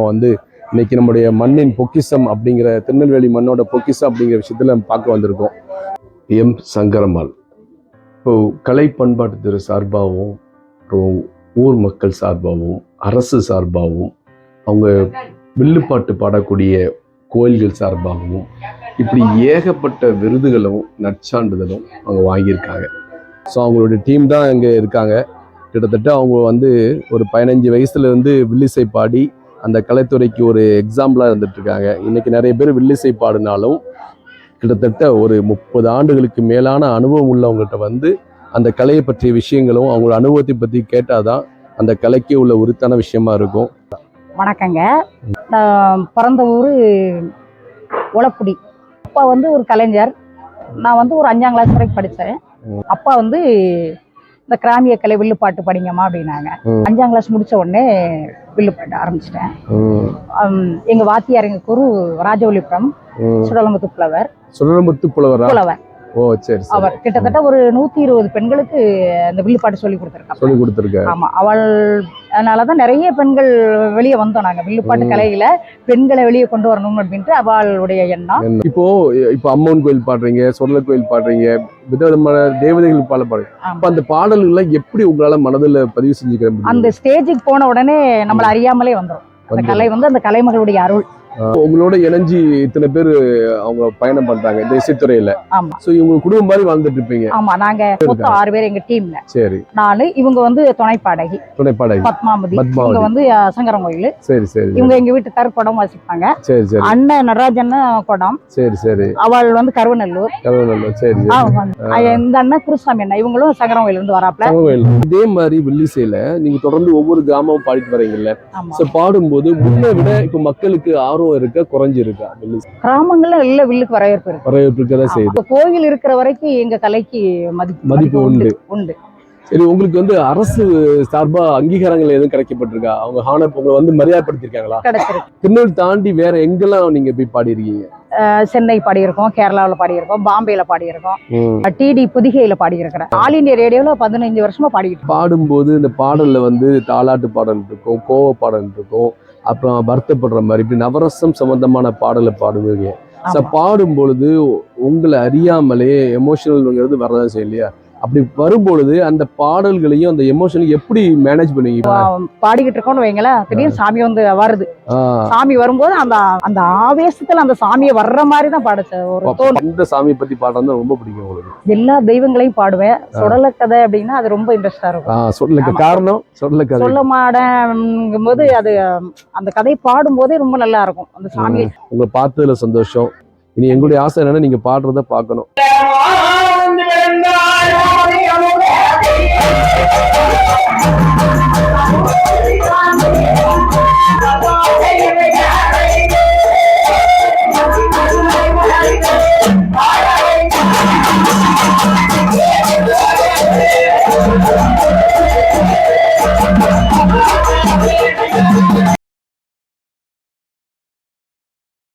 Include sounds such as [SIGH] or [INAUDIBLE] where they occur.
நம்ம வந்து இன்னைக்கு நம்முடைய மண்ணின் பொக்கிஷம் அப்படிங்கிற திருநெல்வேலி மண்ணோட பொக்கிஷம் அப்படிங்கிற விஷயத்தில் நம்ம பார்க்க வந்திருக்கோம். எம் சங்கரம்மாள். இப்போ கலை பண்பாட்டுத்துறை சார்பாகவும் அப்புறம் ஊர் மக்கள் சார்பாகவும் அரசு சார்பாகவும் அவங்க வில்லுப்பாட்டு பாடக்கூடிய கோயில்கள் சார்பாகவும் இப்படி ஏகப்பட்ட விருதுகளும் நற்சான்றிதழும் அவங்க வாங்கியிருக்காங்க. ஸோ அவங்களுடைய டீம் தான் இங்கே இருக்காங்க. கிட்டத்தட்ட அவங்க வந்து ஒரு பதினஞ்சு வயசுலேருந்து வில்லிசை பாடி அந்த கலைத்துறைக்கு ஒரு எக்ஸாம்பிளாக இருந்துட்டு இருக்காங்க இன்னைக்கு நிறைய பேர் வில்லிசை பாடினாலும் கிட்டத்தட்ட ஒரு முப்பது ஆண்டுகளுக்கு மேலான அனுபவம் உள்ளவங்ககிட்ட வந்து அந்த கலையை பற்றிய விஷயங்களும் அவங்களோட அனுபவத்தை பற்றி கேட்டால் தான் அந்த கலைக்கு உள்ள உரித்தான விஷயமா இருக்கும். வணக்கங்க. நான் பிறந்த ஊர் உளப்புடி அப்பா வந்து ஒரு கலைஞர். நான் வந்து ஒரு அஞ்சாம் கிளாஸ் வரைக்கும் படித்தேன். அப்பா வந்து இந்த கிராமிய கலை வில்லுப்பாட்டு படிங்கம்மா அப்படின்னாங்க. அஞ்சாம் கிளாஸ் முடிச்ச உடனே வில்லுப்பாட்டு ஆரம்பிச்சிட்டேன். எங்க வாத்தியார் எங்க குரு ராஜவல்லிபுரம். சுடலமுத்து புலவர். சுடலமுத்து புலவரா? புலவர். ஓ சரி அவர் கிட்டத்தட்ட ஒரு நூத்தி இருபது பெண்களுக்கு அந்த வில்லுப்பாட்டு சொல்லி கொடுத்துருக்காங்க. சொல்லி கொடுத்துருக்க ஆமா அவள் அதனாலதான் நிறைய பெண்கள் வெளியே வந்தோம் நாங்க வில்லுப்பாட்டு. கலையில. பெண்களை வெளியே கொண்டு வரணும் அப்படின்ட்டு அவளுடைய எண்ணம். இப்போ இப்போ அம்மன் கோயில் பாடுறீங்க சொர்ல கோயில் பாடுறீங்க விதவிதமான தேவதைகள் பாட பாடுறீங்க. ஆமா. அப்ப அந்த பாடல்கள்லாம் எப்படி உங்களால மனதுல பதிவு செஞ்சுக்கிற முடியும்? அந்த ஸ்டேஜுக்கு போன உடனே நம்மள அறியாமலே வந்துரும். அந்த. கலை வந்து அந்த கலைமகளுடைய அருள். உங்களோட இணைஞ்சு இத்தனை பேர் அவங்க பயணம் பண்றாங்க இந்த இசைத்துறையில ஆமா. சோ இவங்க குடும்பம் மாதிரி வாழ்ந்துட்டு இருப்பீங்க. ஆமா நாங்க மொத்தம் ஆறு பேர் எங்க டீம்ல. சரி. நாலு இவங்க வந்து துணை பாடகி துணை பாடகி பத்மாவதி. பத்மாவதி. இவங்க வந்து அஹ், சங்கரன் கோயில். சரி சரி இவங்க எங்க வீட்டுக்காரர் குடம் வாசிப்பாங்க. சரி சரி. அண்ணன் நடராஜன் குடம் சரி சரி. அவள் வந்து கருவநல்லூர். கதவு சரி சரி. இந்த அண்ணன் குருசாமி அண்ணன் இவங்களும் சங்கரன் கோயில இருந்து வராப்ல. இதே மாதிரி வில்லிசையில நீங்க தொடர்ந்து ஒவ்வொரு கிராமமும் பாடிட்டு வரீங்கல்ல. பாடும்போது முன்ன விட இப்ப மக்களுக்கு ஆர்வம் இருக்க குறைஞ்சிருக்கா வில்லிசை கிராமங்கள்ல நல்ல வில்லுக்கு வரவேற்பு இருக்கு. வரவேற்பு இருக்கதான். செய்யுது. கோயில் இருக்கிற வரைக்கும் எங்க கலைக்கு மதிப்பு மதிப்பு உண்டு. உண்டு. சரி உங்களுக்கு வந்து அரசு சார்பா அங்கீகாரங்கள் எதுவும் கிடைக்கப்பட்டிருக்கா? அவங்க ஹான உங்களை வந்து மரியாதைப்படுத்திருக்காங்களா திருநெல்வேலி தாண்டி வேற எங்கெல்லாம் நீங்க போய் பாடிருக்கீங்க சென்னை பாடியிருக்கோம் கேரளாவுல பாடியிருக்கோம் பாம்பேல பாடியிருக்கோம். டிடி புதிகையில பாடியிருக்கிறேன். ஆல் இந்தியா ரேடியோல பதினஞ்சு வருஷமா பாடிக்கிட்டு. பாடும்போது இந்த பாடல்ல வந்து தாலாட்டு பாடல் இருக்கும் கோவ பாடல் இருக்கும். அப்புறம் வருத்தப்படுற மாதிரி இப்படி நவரசம் சம்பந்தமான பாடலை பாடுவீங்க ஸோ. பாடும் பொழுது உங்களை அறியாமலே எமோஷனல்ங்கிறது வரதான் செய்யும் இல்லையா அப்படி வரும்பொழுது அந்த பாடல்களையும் அந்த எமோஷனையும் எப்படி மேனேஜ் பண்ணுவீங்க? பாடிக்கிட்டு இருக்கோம்னு வைங்களேன் திடீர்னு சாமி வந்து வருது. சாமி வரும்போது அந்த அந்த ஆவேசத்துல அந்த சாமியை வர்ற மாதிரி தான் பாடுச்சு. ஒரு அந்த சாமியை பத்தி பாடுறது ரொம்ப பிடிக்கும் உங்களுக்கு. எல்லா தெய்வங்களையும் பாடுவேன். சுடல கதை அப்படின்னா அது ரொம்ப இன்ட்ரெஸ்டா இருக்கும். ஆமா. காரணம்? சொல்லக்க சொல்ல மாட்டேங்கும் போது அது அந்த கதை பாடும்போதே ரொம்ப நல்லா இருக்கும். அந்த சாமி. உங்களை பார்த்ததுல சந்தோஷம். இனி எங்களுடைய ஆசை என்னன்னா நீங்க பாடுறத பார்க்கணும். [LAUGHS]